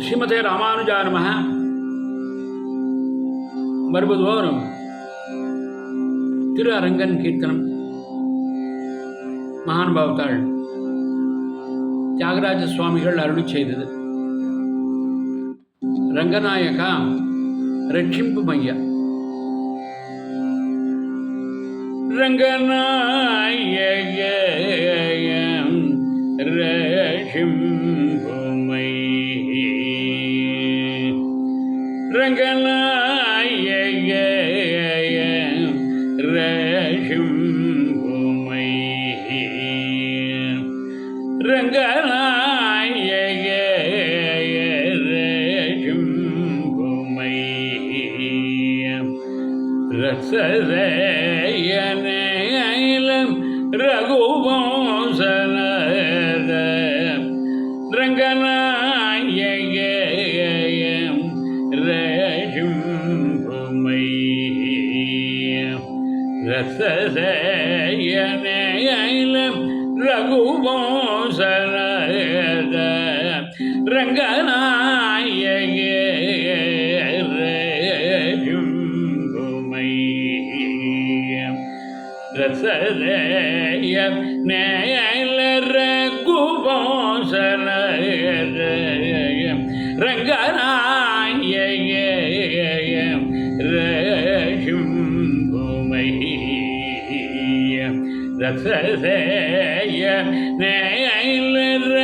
ஸ்ரீமதே ராமானுஜானுமக வருவதோறும் திரு அரங்கன் கீர்த்தனம். மகானுபாவத்தாள் தியாகராஜ சுவாமிகள் அருளி செய்தது. ரங்கநாயகா ரட்சிம்பு மையா. ரங்கநாயக ரட்சிம்பு ரசதயனம் ரகுவம்சன ரங்கநாயகம் ரஜும் புமை ரசதயனம் ரகுவம்சன ரங்கநாயகம் ரசதய நேலர குபோசன ரங்கநாயகம் ரஜும் புமை ரசதய நேலர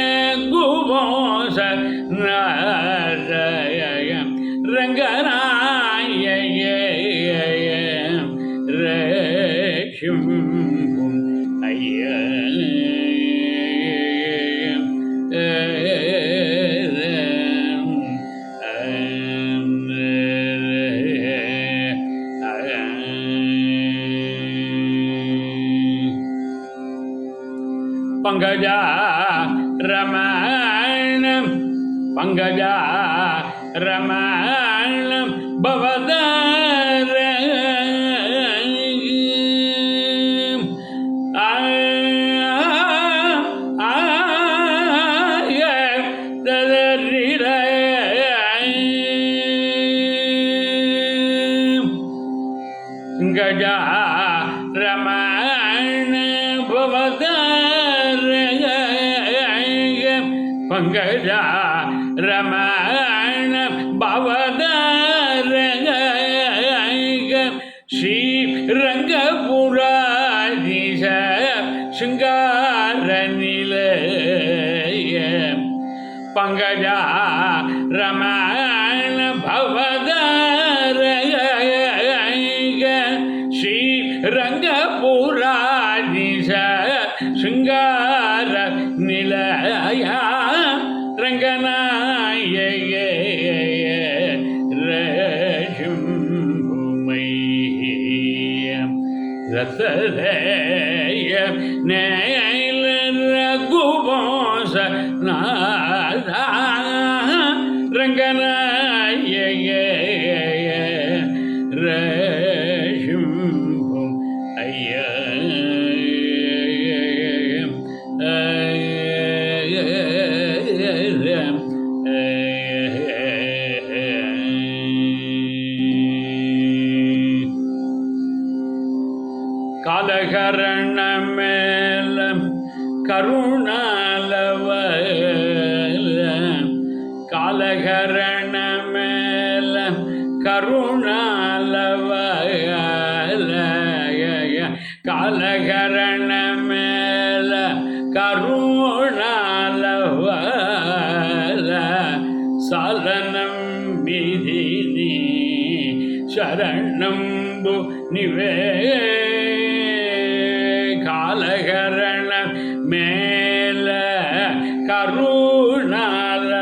பங்கஜா ரமணம். பங்கஜா ரமணம் பவதார கஜா ரமண ரமண பவதரங்க ஸ்ரீ ரங்கபுராதிச சிங்கார நிலைய பங்கஜா ரமண பவதரங்க ஸ்ரீ ரசதய நேல ரகுபோச நாதா ரங்கநாயக ரஷும் ஐய காலகரண கருணாலவ காலகரண மேல கருணாலவ காலகரண மேல கருணாலவ சலனம் விதினி சரணம்பு நிவே காலகரண மேல கருணால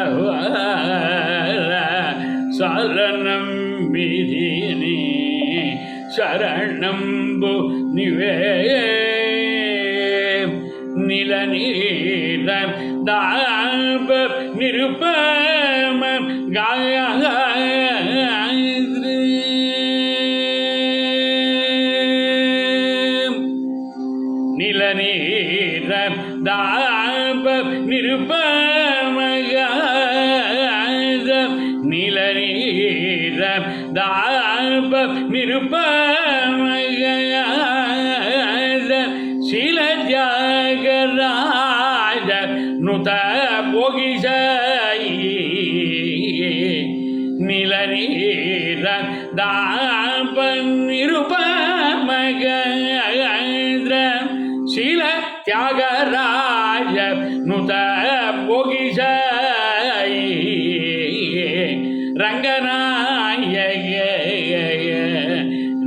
சரணம் விதினி சரணம்பு நிவே நிலநீர தாப நிருபம காய தாப நிருபமக நிலநீர தாப நிருப்பமக சில ஜாகராஜ நுத போகிசாயி நிலநீர தாப நிருபமக ரங்கநாயக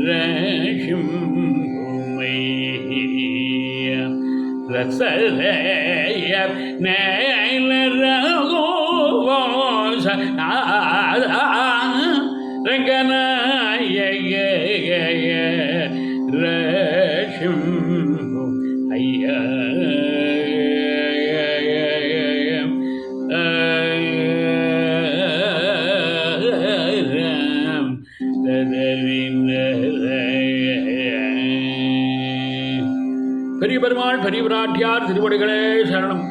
ரஷும் ரசலேய நேல ரகோச ரங்கநாயக ரஷும் பெரிய பெருமாள் பெரிய பிராட்டியார் திருவடிகளே சரணம்.